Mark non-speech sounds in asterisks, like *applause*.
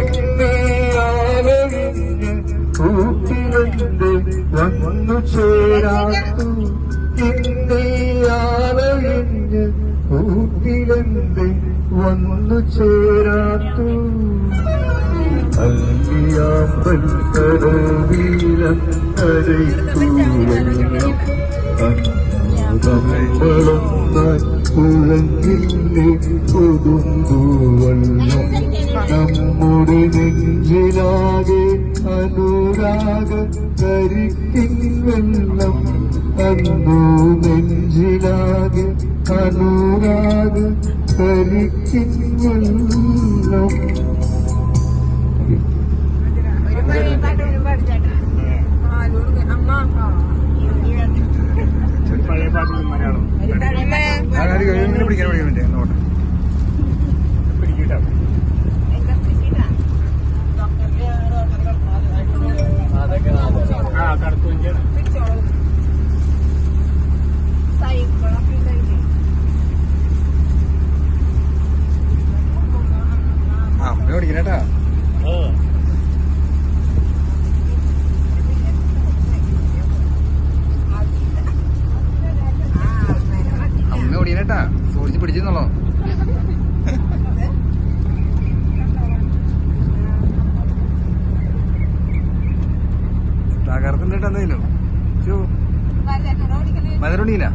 എന്നെ ആലയിഞ്ഞ് കൂട്ടിലെന്റെ വന്നു ചേരാത്തു. എന്നെ ആലയിഞ്ഞ് കൂട്ടിലെന്റെ വന്നു ചേരാത്തു. അല്ലിയാമ്പൽ കടവീരം കരയ്ക്കൂവെള്ളം നമ്മളൊന്നായി കുഴങ്ങില്ലേ പുതുമ്പുവെള്ളം നമ്മുടെ നെഞ്ചിലാകെ അനുരാഗ കരിക്കിൻ വെള്ളം അന്നു നെഞ്ചിലാകെ അനുരാഗ കരിക്കിൻ വെള്ളം ഇങ്ങനെ പിടിക്കാൻ വേണ്ടി നോട്ടെ അമ്മ പിടിക്കണേട്ടാ ഓടിയനേട്ടാ സൂക്ഷിച്ച് പിടിച്ചെന്നുള്ളോ തകർത്തിട്ടാ *laughs* എന്തായാലും? മധുരണിയില്ല